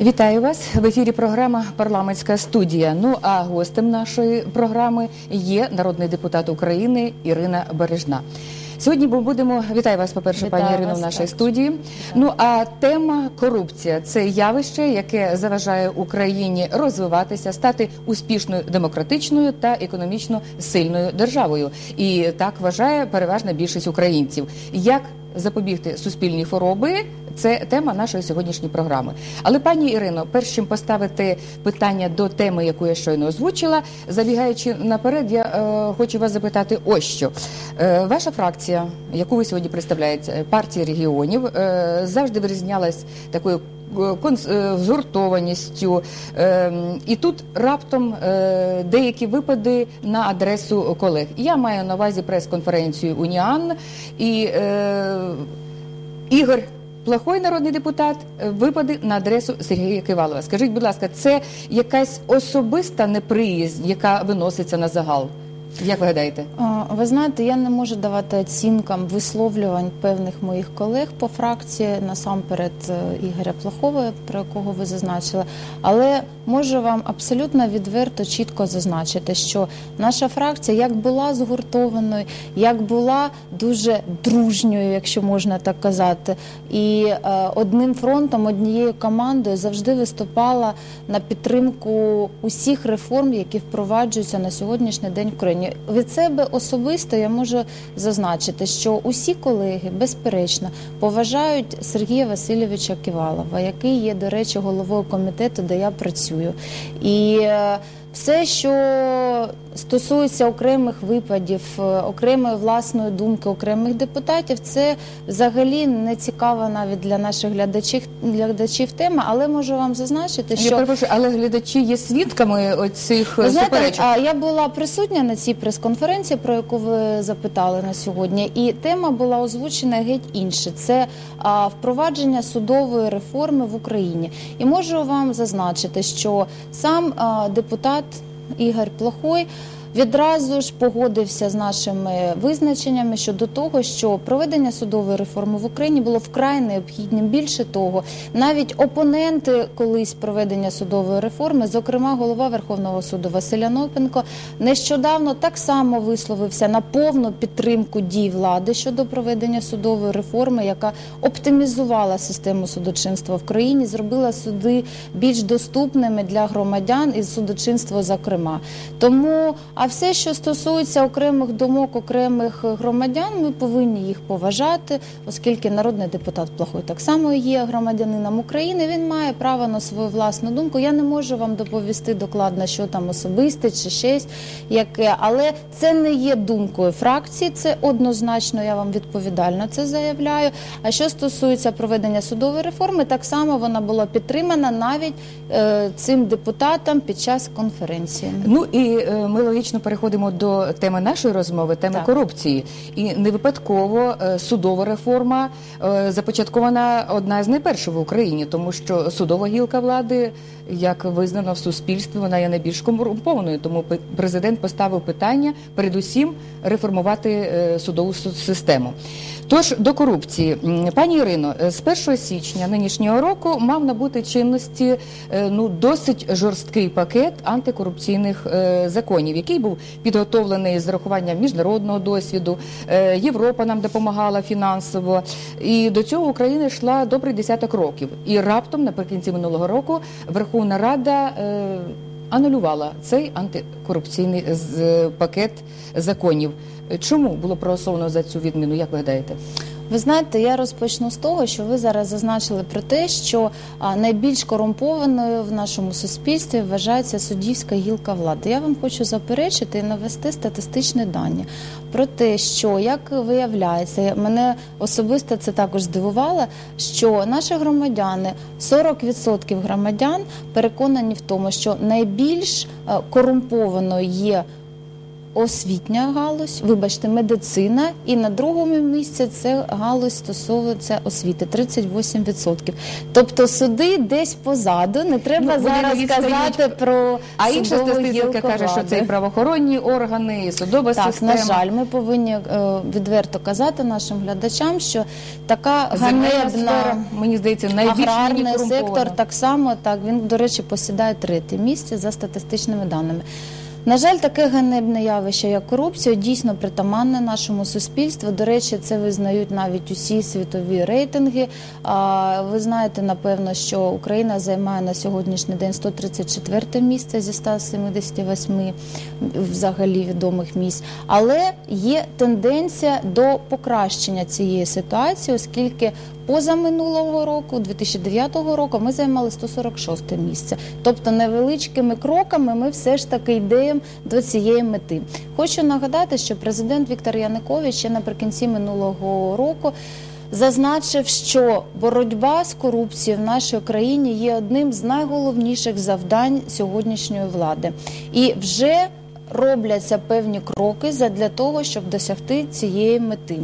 Вітаю вас в ефірі. Програма Парламентська студія. Ну а гостем нашої програми є народний депутат України Ірина Бережна. Сьогодні ми будемо вітаю вас, по перше, Вітаю пані Ірино, в нашій студії. Ну а тема корупція це явище, яке заважає Україні розвиватися, стати успішною демократичною та економічно сильною державою. І так вважає переважна більшість українців. Як запобігти суспільній хвороби? Це тема нашої сьогоднішньої програми. Але пані Ірино, перш чим поставити питання до теми, яку я щойно озвучила, забігаючи наперед, я е, хочу вас запитати ось що. Е, ваша фракція, яку ви сьогодні представляєте, партія регіонів, е, завжди вирізнялась такою згуртованістю. Е, І тут раптом е, деякі випади на адресу колег. Я маю на увазі прес-конференцію Уніан і е, Ігор. Плохой народний депутат е, випади на адресу Сергія Кивалова. Скажіть, будь ласка, це якась особиста неприязнь, яка виноситься на загал? Як ви гадаєте? Ви знаєте, я не можу давати оцінкам висловлювань певних моїх колег по фракції, насамперед е, Ігоря Плохова, про якого ви зазначили. Але можу вам абсолютно відверто, чітко зазначити, що наша фракція як була згуртованою, як була дуже дружньою, якщо можна так казати, і е, одним фронтом, однією командою завжди виступала на підтримку усіх реформ, які впроваджуються на сьогоднішній день в Україні. Від себе особисто я можу зазначити, що усі колеги, безперечно, поважають Сергія Васильовича Ківалова, який є, до речі, головою комітету, де я працюю. І е, все, що стосується окремих випадів, е, окремої власної думки окремих депутатів, це взагалі не цікава навіть для наших глядачів, глядачів тема, але можу вам зазначити, Я що перепрошую, але глядачі є свідками оцих знаєте, суперечок. а я була присутня на цій прес-конференції, про яку ви запитали на сьогодні, і тема була озвучена геть інше. Це а, впровадження судової реформи в Україні. І можу вам зазначити, що сам а, депутат Ігор Плохой. Відразу ж погодився з нашими визначеннями щодо того, що проведення судової реформи в Україні було вкрай необхідним. Більше того, навіть опоненти колись проведення судової реформи, зокрема голова Верховного суду Василь Анопенко, нещодавно так само висловився на повну підтримку дій влади щодо проведення судової реформи, яка оптимізувала систему судочинства в країні, зробила суди більш доступними для громадян і судочинство, зокрема. Тому, а все, що стосується окремих думок окремих громадян, ми повинні їх поважати, оскільки народний депутат Плохой так само є громадянином України. Він має право на свою власну думку. Я не можу вам доповісти докладно, що там особисте чи щось яке, але це не є думкою фракції. Це однозначно. Я вам відповідально це заявляю. А що стосується проведення судової реформи, так само вона була підтримана навіть е, цим депутатам під час конференції. Ну і е, ми логічно переходимо до теми нашої розмови, теми Так. корупції. І не випадково е, судова реформа е, започаткована одна з найперших в Україні, тому що судова гілка влади, як визнано в суспільстві, вона є найбільш корумпованою. Тому президент поставив питання передусім реформувати е, судову су- систему. Тож до корупції, пані Ірино, з 1 січня нинішнього року мав набути чинності ну досить жорсткий пакет антикорупційних законів, який був підготовлений з урахуванням міжнародного досвіду. Е, Європа нам допомагала фінансово, і до цього Україна йшла добрий десяток років. І раптом, наприкінці минулого року, Верховна Рада. е, Анулювала цей антикорупційний е, пакет законів. Чому було проголосовано за цю відміну? Як ви гадаєте? Ви знаєте, я розпочну з того, що ви зараз зазначили про те, що найбільш корумпованою в нашому суспільстві вважається суддівська гілка влади. Я вам хочу заперечити і навести статистичні дані про те, що як виявляється, мене особисто це також здивувало, що наші громадяни, 40% громадян переконані в тому, що найбільш е, корумпованою є освітня галузь, вибачте, медицина, і на другому місці це галузь стосовується освіти 38%. Тобто суди десь позаду. Не треба Ну, зараз казати про А інша статистика каже, що це і правоохоронні органи, і судова Так, система. на жаль, ми повинні е, відверто казати нашим глядачам, що така Земельна ганебна мені здається, аграрний сектор так само так він до речі посідає третє місце за статистичними даними. На жаль, таке ганебне явище, як корупція, дійсно притаманне нашому суспільству. До речі, це визнають навіть усі світові рейтинги. Ви знаєте, напевно, що Україна займає на сьогоднішній день 134 місце зі 178 взагалі відомих місць. Але є тенденція до покращення цієї ситуації, оскільки позаминулого року, 2009 року, ми займали 146 місце. Тобто невеличкими кроками ми все ж таки йдемо до цієї мети. Хочу нагадати, що президент Віктор Янукович ще наприкінці минулого року. Зазначив, що боротьба з корупцією в нашій країні є одним з найголовніших завдань сьогоднішньої влади, і вже робляться певні кроки для того, щоб досягти цієї мети.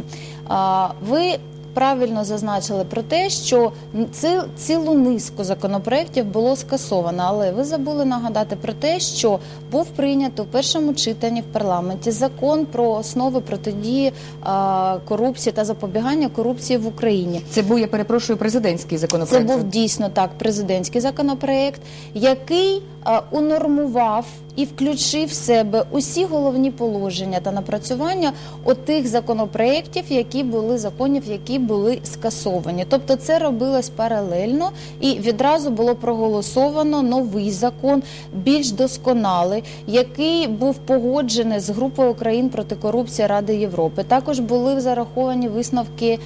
Ви правильно зазначили про те, що ці- цілу низку законопроєктів було скасовано, але ви забули нагадати про те, що був прийнято в першому читанні в парламенті закон про основи протидії а, корупції та запобігання корупції в Україні. Це був, я перепрошую, президентський Це був дійсно так президентський законопроект, який а, унормував і включив в себе усі головні положення та напрацювання отих законопроєктів, які були законів, які були скасовані. Тобто це робилось паралельно і відразу було проголосовано новий закон, більш досконалий, який був погоджений з групою країн проти корупції Ради Європи. Також були зараховані висновки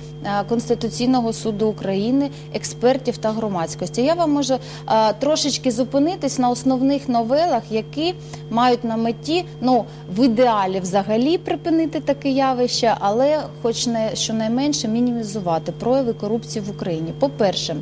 Конституційного суду України, експертів та громадськості. Я вам можу а, трошечки зупинитись на основних новелах, які мають на меті ну в ідеалі взагалі припинити таке явище, але, хоч не щонайменше, мінімізувати прояви корупції в Україні. По перше.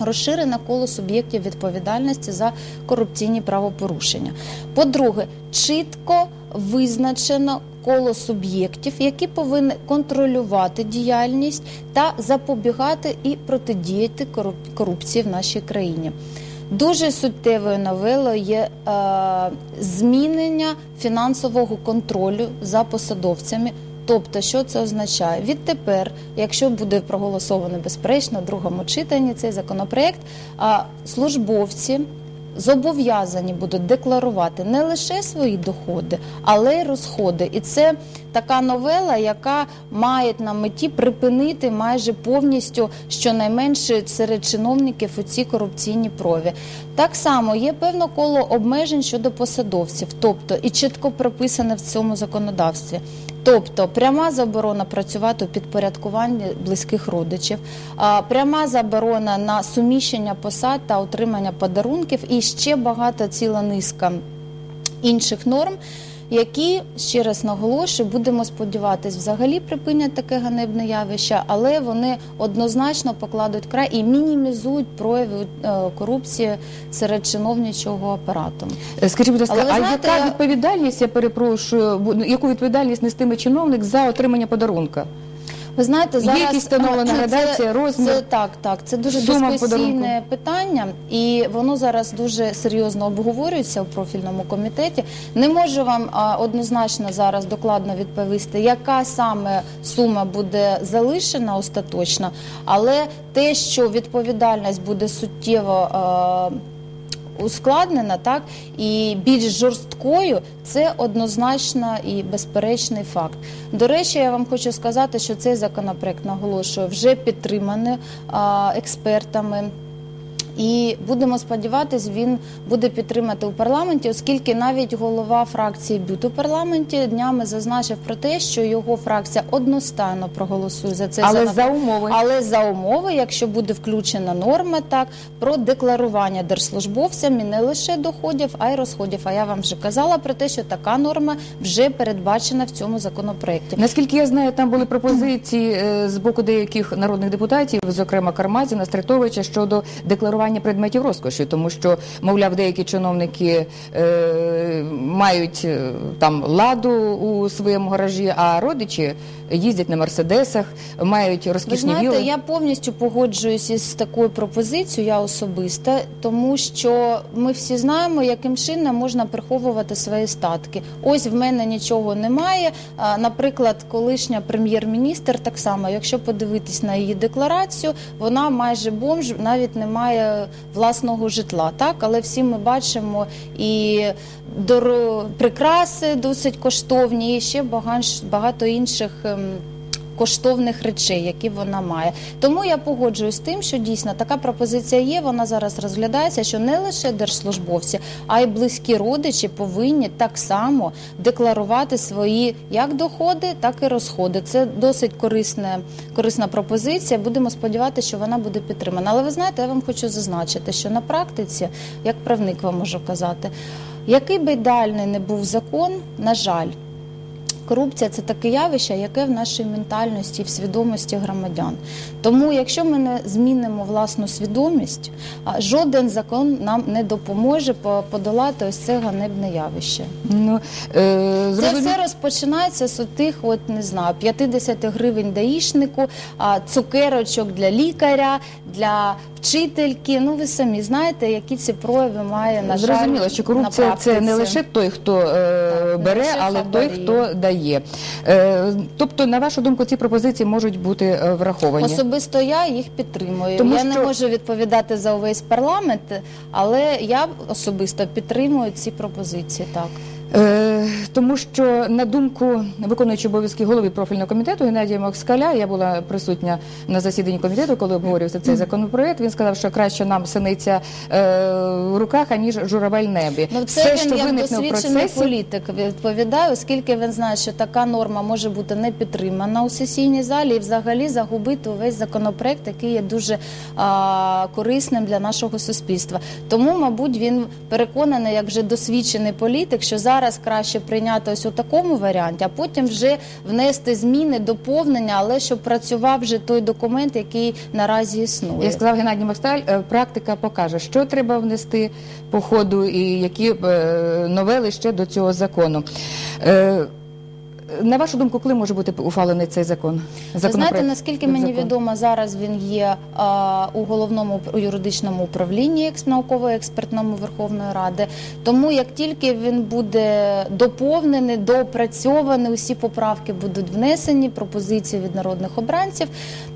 Розширене коло суб'єктів відповідальності за корупційні правопорушення. По-друге, чітко визначено коло суб'єктів, які повинні контролювати діяльність та запобігати і протидіяти корупції в нашій країні. Дуже суттєвою новелою є е, змінення фінансового контролю за посадовцями. Тобто, що це означає? Відтепер, якщо буде проголосовано безперечно в другому читанні цей законопроект, а службовці зобов'язані будуть декларувати не лише свої доходи, але й розходи. І це така новела, яка має на меті припинити майже повністю щонайменше серед чиновників у ці корупційні прояви. Так само є певне коло обмежень щодо посадовців, тобто і чітко прописане в цьому законодавстві. Тобто пряма заборона працювати у підпорядкуванні близьких родичів, пряма заборона на суміщення посад та отримання подарунків і ще багато ціла низка інших норм, які ще раз наголошую, будемо сподіватись, взагалі припинять таке ганебне явище, але вони однозначно покладуть край і мінімізують прояви е, корупції серед чиновничого апарату. Е, Скажіть, будь ласка, Але а знаєте, яка я- відповідальність, я перепрошую, яку відповідальність нестиме чиновник за отримання подарунка? Ви знаєте, Є зараз якісь встановлена Це- градація, розмір? Це так, так. Це дуже Сума дискусійне питання, і воно зараз дуже серйозно обговорюється у профільному комітеті. Не можу вам а, однозначно зараз докладно відповісти, яка саме сума буде залишена остаточно, але те, що відповідальність буде суттєво. а, Ускладнена так і більш жорсткою, це однозначно і безперечний факт. До речі, я вам хочу сказати, що цей законопроект наголошую вже підтриманий експертами. І будемо сподіватися, він буде підтримати у парламенті, оскільки навіть голова фракції БЮТ у парламенті днями зазначив про те, що його фракція одностайно проголосує за цей Але за умови. Але за умови, якщо буде включена норма так про декларування держслужбовцями не лише доходів, а й розходів. А я вам вже казала про те, що така норма вже передбачена в цьому законопроекті. Наскільки я знаю, там були пропозиції е, з боку деяких народних депутатів, зокрема Кармазіна, Стратовича, щодо декларування використання предметів розкоші, тому що, мовляв, деякі чиновники е, мають е, там ладу у своєму гаражі, а родичі їздять на мерседесах, мають Ви розкішні знаєте, віли. я повністю погоджуюся з такою пропозицією, я особисто, тому що ми всі знаємо, яким чином можна приховувати свої статки. Ось в мене нічого немає. Наприклад, колишня прем'єр-міністр так само, якщо подивитись на її декларацію, вона майже бомж, навіть не має власного житла. Так, але всі ми бачимо і прикраси досить коштовні, і ще багато інших. Коштовних речей, які вона має. Тому я погоджуюсь з тим, що дійсно така пропозиція є. Вона зараз розглядається, що не лише держслужбовці, а й близькі родичі повинні так само декларувати свої як доходи, так і розходи. Це досить корисна, корисна пропозиція. Будемо сподіватися, що вона буде підтримана. Але ви знаєте, я вам хочу зазначити, що на практиці, як правник вам можу казати, який би ідеальний не був закон, на жаль. Корупція це таке явище, яке в нашій ментальності і в свідомості громадян. Тому, якщо ми не змінимо власну свідомість, жоден закон нам не допоможе подолати ось це ганебне явище. Ну, е, Це все розпочинається з тих, от не знаю, 50 гривень даїшнику, цукерочок для лікаря, для вчительки. Ну ви самі знаєте, які ці прояви має на жаль, Зрозуміло, що корупція на це не лише той, хто е, Так, бере, але той, хто дає. Е, тобто, на вашу думку, ці пропозиції можуть бути е, враховані. Особисто я їх підтримую. Тому я що- не можу відповідати за увесь парламент, але я особисто підтримую ці пропозиції. Так тому що на думку виконуючого обов'язки голови профільного комітету Геннадія Москаля, я була присутня на засіданні комітету, коли обговорювався цей законопроект. Він сказав, що краще нам синиця е, в руках, аніж журавель небі. ну це Все, він що як досвідчений процесі, політик відповідає, оскільки він знає, що така норма може бути не підтримана у сесійній залі і взагалі загубити увесь законопроект, який є дуже а, корисним для нашого суспільства. Тому, мабуть, він переконаний, як вже досвідчений політик, що зараз краще прийняти ось у такому варіанті, а потім вже внести зміни, доповнення, але щоб працював вже той документ, який наразі існує. Як сказав Геннадій Мосталь, е, практика покаже, що треба внести по ходу і які е, новели ще до цього закону. На вашу думку, коли може бути ухвалений цей закон? Ви знаєте, наскільки мені Закон. відомо, зараз він є а, у головному юридичному управлінні науково-експертному Верховної Ради. Тому як тільки він буде доповнений, доопрацьований, усі поправки будуть внесені, пропозиції від народних обранців.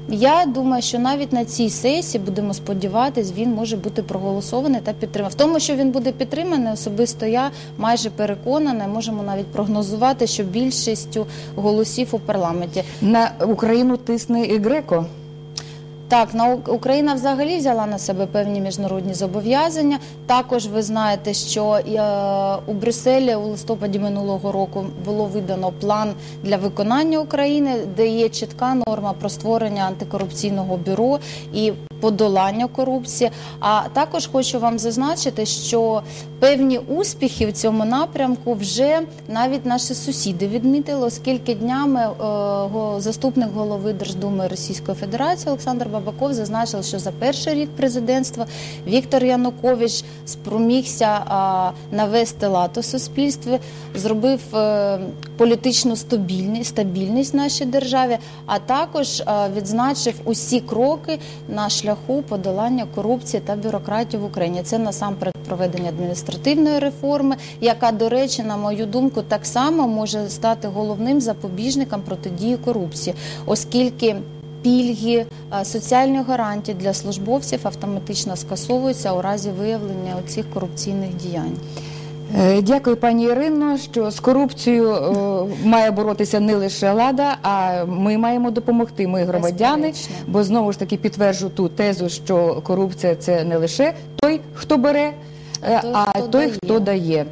Я думаю, що навіть на цій сесії будемо сподіватись, він може бути проголосований та підтриманий. В тому, що він буде підтриманий, особисто я майже переконана, можемо навіть прогнозувати, що більшістю голосів у парламенті. На Україну тисне і Греко. Так, на Україна взагалі взяла на себе певні міжнародні зобов'язання. Також ви знаєте, що е, у Брюсселі у листопаді минулого року було видано план для виконання України, де є чітка норма про створення антикорупційного бюро і подолання корупції. А також хочу вам зазначити, що певні успіхи в цьому напрямку вже навіть наші сусіди відмітили, оскільки днями е, заступник голови Держдуми Російської Федерації Олександр Бабаков зазначив, що за перший рік президентства Віктор Янукович спромігся навести лад у суспільстві, зробив е, політичну стабільність, в нашій державі, а також е, відзначив усі кроки на шляху подолання корупції та бюрократії в Україні. Це насамперед проведення адміністративної реформи, яка, до речі, на мою думку, так само може стати головним запобіжником протидії корупції, оскільки пільги, е, соціальні гарантії для службовців автоматично скасовуються у разі виявлення оцих корупційних діянь. Е, Дякую, пані Ірино, що з корупцією е, має боротися не лише влада, а ми маємо допомогти, ми громадяни. Безперечно. Бо знову ж таки підтверджу ту тезу, що корупція це не лише той, хто бере, е, А той, а хто той, дає. хто дає.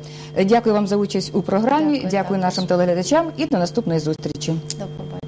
Дякую вам за участь у програмі. Дякую Дякую нашим телеглядачам і до наступної зустрічі. До побачення.